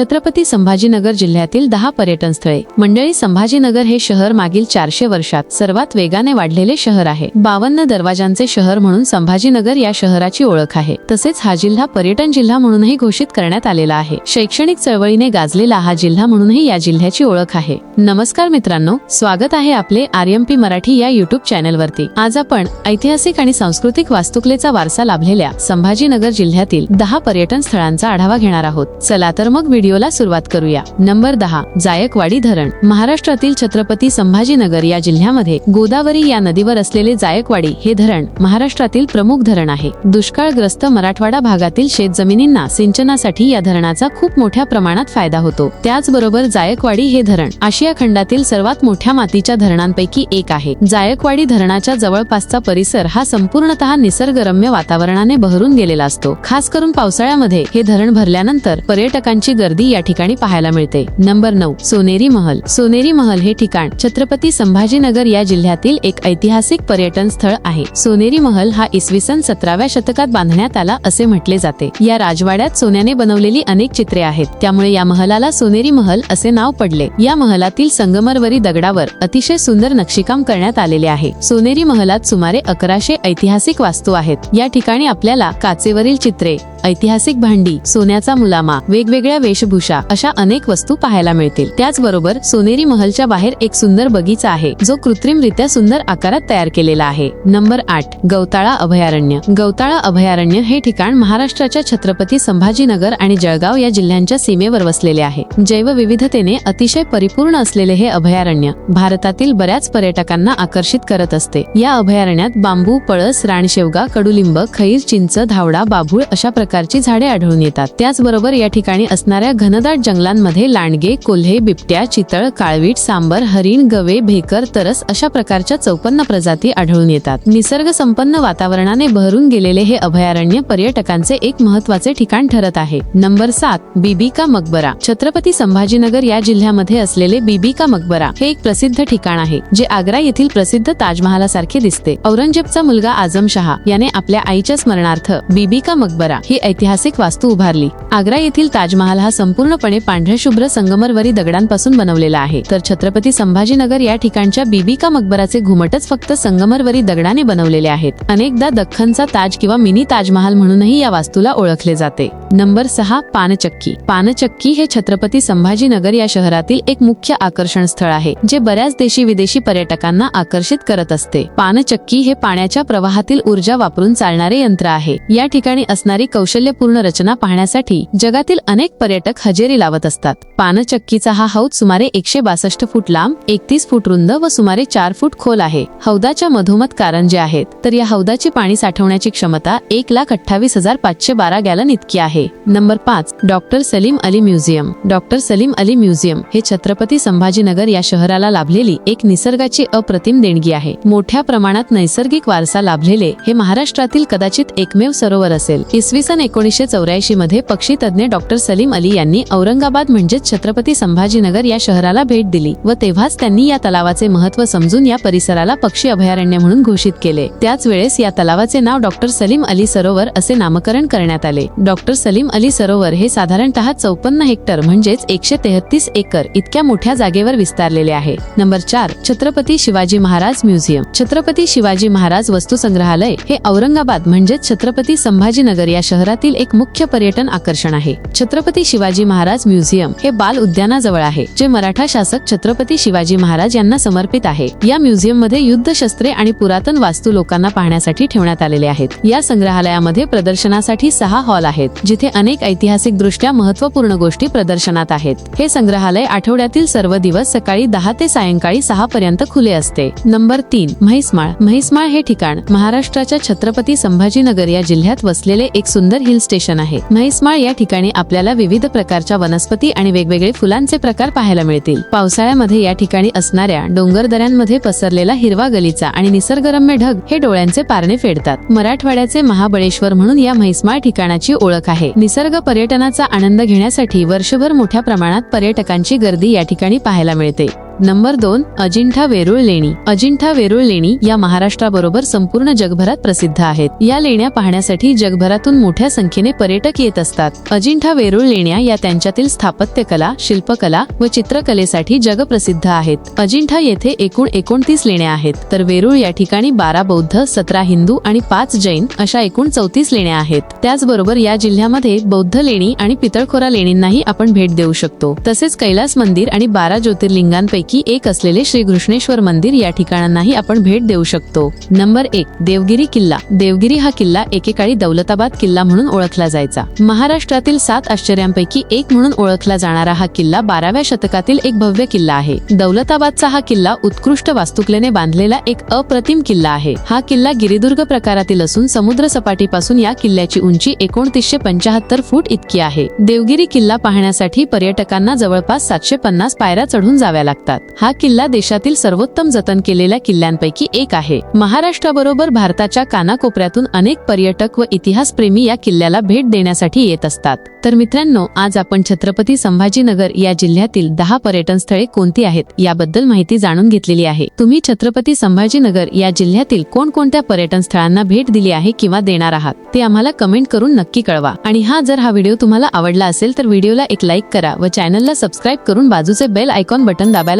छत्रपती संभाजीनगर जिल्ह्यातील दहा पर्यटन स्थळे मंडळी संभाजीनगर हे शहर मागील चारशे वर्षात सर्वात वेगाने वाढलेले शहर आहे. बावन्न दरवाजांचे शहर म्हणून संभाजीनगर या शहराची ओळख आहे. तसेच हा जिल्हा पर्यटन जिल्हा म्हणूनही घोषित करण्यात आलेला आहे. शैक्षणिक चळवळीने गाजलेला हा जिल्हा म्हणूनही या जिल्ह्याची ओळख आहे. नमस्कार मित्रांनो स्वागत आहे आपले आर एम पी मराठी या युट्यूब चॅनलवरती. आज आपण ऐतिहासिक आणि सांस्कृतिक वास्तुकलेचा वारसा लाभलेल्या संभाजीनगर जिल्ह्यातील दहा पर्यटन स्थळांचा आढावा घेणार आहोत. चला तर मग व्हिडिओ व्हिडिओला सुरुवात करूया. नंबर दहा जायकवाडी धरण. महाराष्ट्रातील छत्रपती संभाजीनगर या जिल्ह्यामध्ये गोदावरी या नदीवर असलेले जायकवाडी हे धरण महाराष्ट्रातील प्रमुख धरण आहे. दुष्काळग्रस्त मराठवाडा भागातील शेतजमिनींना सिंचनासाठी या धरणाचा खूप मोठ्या प्रमाणात फायदा होतो. त्याचबरोबर जायकवाडी हे धरण आशिया खंडातील सर्वात मोठ्या मातीच्या धरणांपैकी एक आहे. जायकवाडी धरणाच्या जवळपासचा परिसर हा संपूर्णतः निसर्गरम्य वातावरणाने बहरून गेलेला असतो. खास करून पावसाळ्यामध्ये हे धरण भरल्यानंतर पर्यटकांची गर्दी या ठिकाणी पाहायला मिळते. नंबर नऊ सोनेरी महल. सोनेरी महल हे ठिकाण छत्रपती संभाजीनगर या जिल्ह्यातील एक ऐतिहासिक पर्यटन स्थळ आहे. सोनेरी महल हा इसवी सन सतराव्या शतकात बांधण्यात आला असे म्हटले जाते. या राजवाड्यात सोन्याने बनवलेली अनेक चित्रे आहेत. त्यामुळे या महलाला सोनेरी महल असे नाव पडले. या महलातील संगमरवरी दगडावर अतिशय सुंदर नक्षीकाम करण्यात आलेले आहे. सोनेरी महलात सुमारे अकराशे ऐतिहासिक वास्तू आहेत. या ठिकाणी आपल्याला काचेवरील चित्रे ऐतिहासिक भांडी सोन्याचा मुलामा वेगवेगळ्या वेश वेशभूषा अशा अनेक वस्तू पाहायला मिळतील. त्याचबरोबर सोनेरी महलच्या बाहेर एक सुंदर बगीचा आहे जो कृत्रिमरित्या सुंदर आकारात तयार केलेला आहे. नंबर आठ गवताळा अभयारण्य. गवताळा अभयारण्य हे ठिकाण महाराष्ट्राच्या छत्रपती संभाजीनगर आणि जळगाव या जिल्ह्यांच्या सीमेवर वसलेले आहे. जैवविविधतेने अतिशय परिपूर्ण असलेले हे अभयारण्य भारतातील बऱ्याच पर्यटकांना आकर्षित करत असते. या अभयारण्यात बांबू पळस रानशेवगा कडुलिंब खैर चिंच धावडा बाभूळ अशा प्रकारची झाडे आढळून येतात. त्याचबरोबर या ठिकाणी असणाऱ्या घनदाट जंगलांमध्ये लांडगे कोल्हे बिबट्या चितळ काळवीट सांबर हरिण गवे भेकर तरस अशा प्रकारच्या चौपन्न प्रजाती आढळून येतात. निसर्ग संपन्न वातावरणाने बहरून गेलेले हे अभयारण्य पर्यटकांचे एक महत्त्वाचे ठिकाण ठरत आहे. नंबर सात बीबी का मकबरा. छत्रपती संभाजीनगर या जिल्ह्यामध्ये असलेले बीबी का मकबरा हे एक प्रसिद्ध ठिकाण आहे जे आग्रा येथील प्रसिद्ध ताजमहालासारखे दिसते. औरंगजेबचा मुलगा आझम शहा याने आपल्या आईच्या स्मरणार्थ बीबी का मकबरा ही ऐतिहासिक वास्तू उभारली. आग्रा येथील ताजमहाल हा संपूर्णपणे पांढऱ्या शुभ्र संगमरवरी दगडांपासून बनवलेला आहे. तर छत्रपती संभाजीनगर या ठिकाणच्या बीबिका मकबराचे घुमटच फक्त संगमरवरी दगडाने बनवलेले आहेत. अनेकदा दख्खनचा ताज किंवा मिनी ताजमहाल म्हणूनही या वास्तूला ओळखले जाते. नंबर सहा पानचक्की. पानचक्की हे छत्रपती संभाजीनगर या शहरातील एक मुख्य आकर्षण स्थळ आहे जे बऱ्याच देशी विदेशी पर्यटकांना आकर्षित करत असते. पानचक्की हे पाण्याच्या प्रवाहातील ऊर्जा वापरून चालणारे यंत्र आहे. या ठिकाणी असणारी कौशल्यपूर्ण रचना पाहण्यासाठी जगातील अनेक पर्यटक हजेरी लावत असतात. पानचक्कीचा हा हौद सुमारे एकशे बासष्ट फूट लांब एकतीस फूट रुंद व सुमारे चार फूट खोल आहे. हौदाच्या मधोमध कारंजे आहेत तर या हौदाची पाणी साठवण्याची क्षमता एक लाख अठ्ठावीस हजार पाचशे बारा गॅलन इतकी आहे. नंबर पाच doctor Salim Ali museum. Doctor Salim Ali museum हे छत्रपती संभाजीनगर या शहराला लाभलेली एक निसर्गाची अप्रतिम देणगी आहे. मोठ्या प्रमाणात नैसर्गिक वारसा लाभलेले हे महाराष्ट्रातील कदाचित एकमेव सरोवर असेल. इसवी सन एकोणीसशे चौऱ्याऐंशी मध्ये पक्षी तज्ज्ञ डॉक्टर सलीम अली यांनी औरंगाबाद म्हणजेच छत्रपती संभाजीनगर या शहराला भेट दिली व तेव्हाच त्यांनी या तलावाचे महत्त्व समजून या परिसराला पक्षी अभयारण्य म्हणून घोषित केले. त्याच वेळेस या तलावाचे नाव डॉक्टर सलीम अली सरोवर असे नामकरण करण्यात आले. डॉक्टर सलीम अली सरोवर हे साधारणतः चौपन्न हेक्टर म्हणजेच एकशे तेहतीस एकर इतक्या मोठ्या जागेवर विस्तारलेले आहे. नंबर चार छत्रपती शिवाजी महाराज म्युझियम. छत्रपती शिवाजी महाराज वस्तू संग्रहालय हे औरंगाबाद म्हणजेच छत्रपती संभाजीनगर या शहरातील एक मुख्य पर्यटन आकर्षण आहे. छत्रपती शिवाजी महाराज म्युझियम हे बाल उद्यानाजवळ आहे जे मराठा शासक छत्रपती शिवाजी महाराज यांना समर्पित आहे. या म्युझियममध्ये युद्ध शस्त्रे आणि पुरातन वास्तू लोकांना पाहण्यासाठी ठेवण्यात आलेले आहेत. या संग्रहालयामध्ये प्रदर्शनासाठी सहा हॉल आहेत जिथे अनेक ऐतिहासिक दृष्ट्या महत्त्वपूर्ण गोष्टी प्रदर्शनात आहेत. हे संग्रहालय आठवड्यातील सर्व दिवस सकाळी दहा ते सायंकाळी सहा पर्यंत खुले असते. नंबर तीन म्हैसमाळ. म्हैसमाळ हे ठिकाण महाराष्ट्राच्या छत्रपती संभाजीनगर या जिल्ह्यात वसलेले एक सुंदर हिल स्टेशन आहे. म्हैसमाळ या ठिकाणी आपल्याला विविध प्रकारच्या वनस्पती आणि वेगवेगळे फुलांचे प्रकार पाहायला मिळतील. पावसाळ्यामध्ये या ठिकाणी असणाऱ्या डोंगर दऱ्यांमध्ये पसरलेला हिरवा गलीचा आणि निसर्गरम्य ढग हे डोळ्यांचे पारणे फेडतात. मराठवाड्याचे महाबळेश्वर म्हणून या म्हैसमाळ ठिकाणाची ओळख आहे. निसर्ग पर्यटनाचा आनंद घेण्यासाठी वर्षभर मोठ्या प्रमाणात पर्यटकांची गर्दी या ठिकाणी पाहायला मिळते. नंबर दोन अजिंठा वेरूळ लेणी अजिंठा वेरूळ लेणी या महाराष्ट्राबरोबर संपूर्ण जगभरात प्रसिद्ध आहेत. या लेण्या पाहण्यासाठी जगभरातून मोठ्या संख्येने पर्यटक येत असतात. अजिंठा वेरूळ लेण्या या त्यांच्यातील स्थापत्यकला शिल्पकला व चित्रकलेसाठी जगप्रसिद्ध आहेत. अजिंठा येथे एकूण एकोणतीस लेण्या आहेत. तर वेरूळ या ठिकाणी बारा बौद्ध सतरा हिंदू आणि पाच जैन अशा एकूण चौतीस लेण्या आहेत. त्याचबरोबर या जिल्ह्यामध्ये बौद्ध लेणी आणि पितळखोरा लेणींनाही आपण भेट देऊ शकतो. तसेच कैलास मंदिर आणि बारा ज्योतिर्लिंगांपैकी एक असलेले श्रीकृष्णेश्वर मंदिर या ठिकाणांनाही आपण भेट देऊ शकतो. नंबर एक देवगिरी किल्ला. देवगिरी हा किल्ला एकेकाळी दौलताबाद किल्ला म्हणून ओळखला जायचा. महाराष्ट्रातील सात आश्चर्यांपैकी एक म्हणून ओळखला जाणारा हा किल्ला बाराव्या शतकातील एक भव्य किल्ला आहे. दौलताबादचा हा किल्ला उत्कृष्ट वास्तुकलेने बांधलेला एक अप्रतिम किल्ला आहे. हा किल्ला गिरिदुर्ग प्रकारातील असून समुद्र सपाटीपासून या किल्ल्याची उंची एकोणतीसशे पंचाहत्तर फूट इतकी आहे. देवगिरी किल्ला पाहण्यासाठी पर्यटकांना जवळपास सातशे पन्नास पायऱ्या चढून जाव्या लागतात. हा किल्ला देशातील सर्वोत्तम जतन केलेल्या किल्ल्यांपैकी एक आहे. महाराष्ट्राबरोबर भारताच्या कानाकोपऱ्यातून अनेक पर्यटक व इतिहासप्रेमी या किल्ल्याला भेट देण्यासाठी येत असतात. तर मित्रांनो आज आपण छत्रपती संभाजीनगर या जिल्ह्यातील दहा पर्यटन स्थळे कोणती आहेत याबद्दल माहिती जाणून घेतलेली आहे. तुम्ही छत्रपती संभाजीनगर या जिल्ह्यातील कोणकोणत्या पर्यटन स्थळांना भेट दिली आहे किंवा देणार आहात ते आम्हाला कमेंट करून नक्की कळवा. आणि हा जर हा व्हिडिओ तुम्हाला आवडला असेल तर व्हिडिओला एक लाईक करा व चॅनलला सबस्क्राईब करून बाजूचे बेल आयकॉन बटन दाबायला